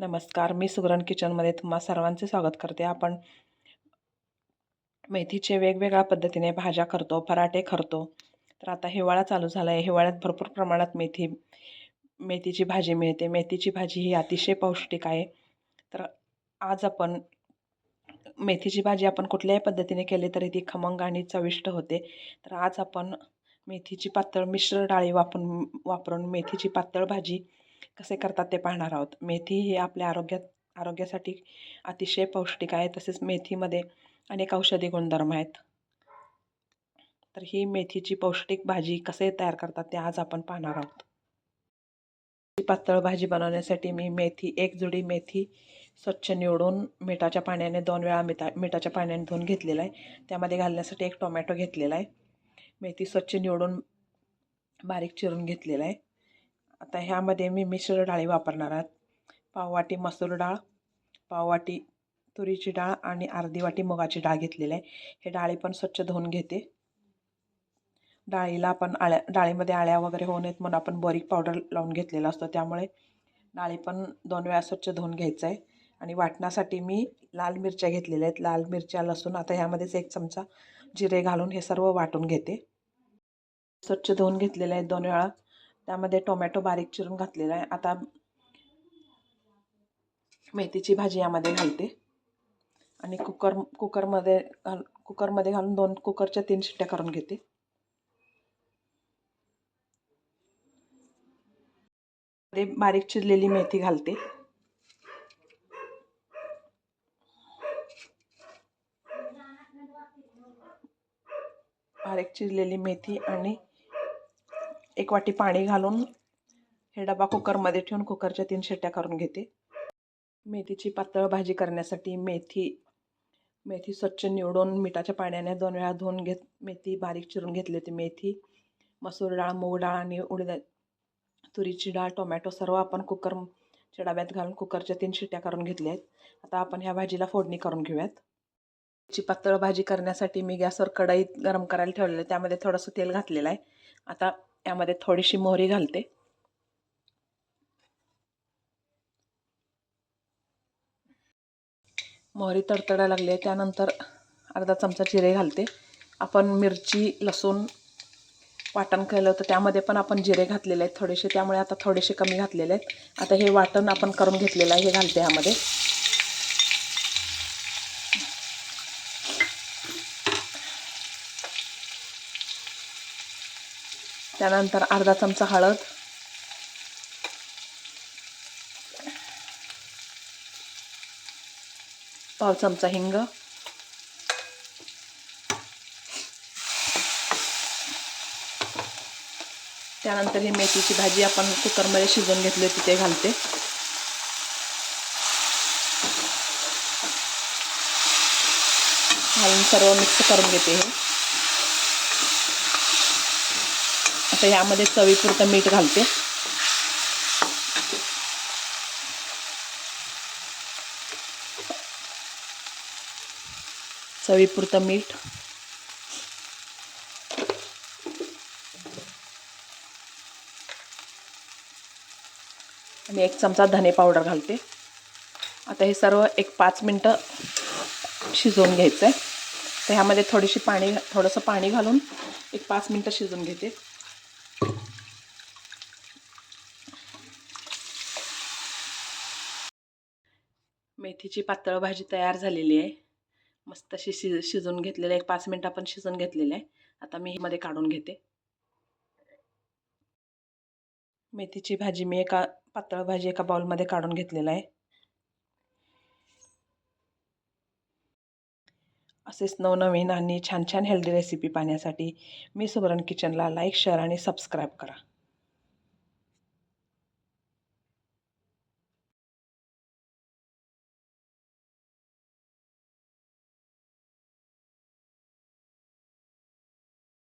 नमस्कार मी सुगरण किचनमध्ये तुम्हा सर्वांचे स्वागत करते. आपण मेथीचे वेगवेगळ्या पद्धतीने भाज्या करतो पराठे करतो. तर आता हिवाळा चालू झाला आहे हिवाळ्यात भरपूर प्रमाणात मेथी मेथीची भाजी मिळते. मेथीची भाजी ही अतिशय पौष्टिक आहे. तर आज आपण मेथीची भाजी आपण कुठल्याही पद्धतीने केली तरी ती खमंग आणि चविष्ट होते. तर आज आपण मेथीची पातळ मिश्र डाळी वापरून वापरून मेथीची पातळ भाजी कसे करतात ते पाहणार आहोत. मेथी ही आपल्या आरोग्यात आरोग्यासाठी अतिशय पौष्टिक आहे. तसेच मेथीमध्ये अनेक औषधी गुणधर्म आहेत. तर ही मेथीची पौष्टिक भाजी कसे तयार करतात ते आज आपण पाहणार आहोत. पातळ भाजी बनवण्यासाठी मी मेथी एक जुडी मेथी स्वच्छ निवडून मिठाच्या पाण्याने दोन वेळा मिठा मिठाच्या पाण्याने धुवून घेतलेला आहे. त्यामध्ये घालण्यासाठी एक टोमॅटो घेतलेला आहे. मेथी स्वच्छ निवडून बारीक चिरून घेतलेला आहे. आता ह्यामध्ये मी मिश्र डाळी वापरणार आहात पाववाटी मसूर डाळ पाववाटी तुरीची डाळ आणि अर्धी वाटी मुगाची डाळ घेतलेली आहे. हे डाळी पण स्वच्छ धुवून घेते. डाळीला आपण आळ्या डाळीमध्ये आळ्या वगैरे होऊ नयेत म्हणून आपण बोरिक पावडर लावून घेतलेला असतो. त्यामुळे डाळी पण दोन वेळा स्वच्छ धुवून घ्यायचं आहे. आणि वाटण्यासाठी मी लाल मिरच्या घेतलेल्या आहेत. लाल मिरच्या लसूण आता ह्यामध्येच एक चमचा जिरे घालून हे सर्व वाटून घेते. स्वच्छ धुवून घेतलेले आहेत दोन वेळा. त्यामध्ये टोमॅटो बारीक चिरून घातलेला आहे. आता मेथीची भाजी यामध्ये घालते आणि कुकर कुकरमध्ये घाल कुकरमध्ये घालून दोन कुकरच्या तीन शिट्ट्या करून घेते. बारीक चिरलेली मेथी घालते. बारीक चिरलेली मेथी आणि एक वाटी पाणी घालून हे डबा कुकरमध्ये ठेवून कुकरच्या तीन शिट्ट्या करून घेते. मेथीची पातळ भाजी करण्यासाठी मेथी मेथी स्वच्छ निवडून मिठाच्या पाण्याने दोन वेळा धुवून घेत मेथी बारीक चिरून घेतली होती. मेथी मसूर डाळ मूग डाळ आणि उडीद तुरीची डाळ टोमॅटो सर्व आपण कुकरच्या डब्यात घालून कुकरच्या तीन शिट्ट्या करून घेतल्या आहेत. आता आपण ह्या भाजीला फोडणी करून घेऊयात. ची पातळ भाजी करण्यासाठी मी गॅसवर कढईत गरम करायला ठेवलेलं त्यामध्ये थोडंसं तेल घातलेलं आहे. आता यामध्ये थोडीशी मोहरी घालते. मोहरी तडतडा लागली आहे. त्यानंतर अर्धा चमचा जिरे घालते. आपण मिरची लसूण वाटण केलं होतं. त्यामध्ये पण आपण जिरे घातलेले आहेत थोडेसे. त्यामुळे आता थोडेसे कमी घातलेले आहेत. आता हे वाटण आपण करून घेतलेलं आहे. हे घालते ह्यामध्ये त्यानंतर अर्धा चमचा हळद. पाव चमचा हिंग. त्यानंतर ही मेथीची भाजी आपण कुकरमध्ये शिजवून घेतली होती ते घालते. घालून सर्व मिक्स करून घेते हे. आता ह्यामध्ये चवीपुरतं मीठ घालते. चवीपुरतं मीठ. आणि एक चमचा धने पावडर घालते. आता हे सर्व एक पाच मिनटं शिजवून घ्यायचं आहे तर ह्यामध्ये थोडीशी पाणी थोडंसं पाणी घालून एक पाच मिनटं शिजवून घेते. मेथीची पातळ भाजी तयार झालेली आहे. मस्त अशी शिज शिजून घेतलेली आहे. एक पाच मिनटं आपण शिजवून घेतलेलं आहे. आता मी मध्ये काढून घेते. मेथीची भाजी मी एका पातळ भाजी एका बाउलमध्ये काढून घेतलेला आहे. असेच नवनवीन आणि छान छान हेल्दी रेसिपी पाहण्यासाठी मी सुबरण किचनला लाईक शेअर आणि सबस्क्राईब करा.